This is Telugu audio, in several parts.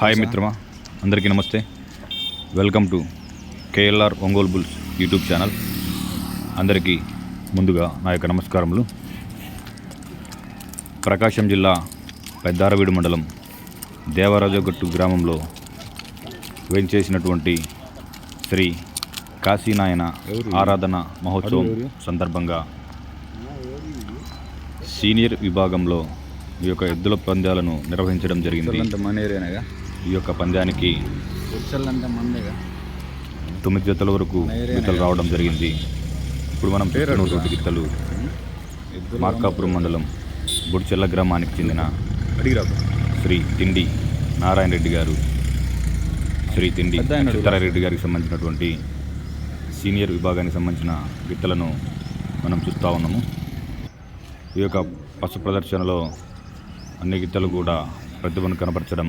హాయ్ మిత్రమా అందరికీ నమస్తే. Welcome to KLR Ongole bulls YouTube channel అందరికీ ముందుగా నా యొక్క నమస్కారములు. ప్రకాశం జిల్లా పెద్దారవీడు మండలం దేవరాజగట్టు గ్రామంలో వేంచేసినటువంటి శ్రీ కాశీనాయన ఆరాధన మహోత్సవం సందర్భంగా సీనియర్ విభాగంలో ఈ యొక్క ఎద్దుల పందాలను నిర్వహించడం జరిగింది. ఈ యొక్క పందానికి తొమ్మిది జతల వరకు గీతలు రావడం జరిగింది. ఇప్పుడు మనం చూస్తున్నటువంటి గీతలు మార్కాపురం మండలం బుడిచెల్ల గ్రామానికి చెందిన శ్రీ తిండి నారాయణ రెడ్డి గారు. శ్రీ తిండి చిత్తారెడ్డి గారికి సంబంధించినటువంటి సీనియర్ విభాగానికి సంబంధించిన గిత్తలను మనం చూస్తూ ఉన్నాము. ఈ యొక్క పశు ప్రదర్శనలో అన్ని గిత్తలు కూడా ప్రతిభను కనపరచడం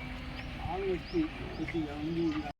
嗯，这是杨幂。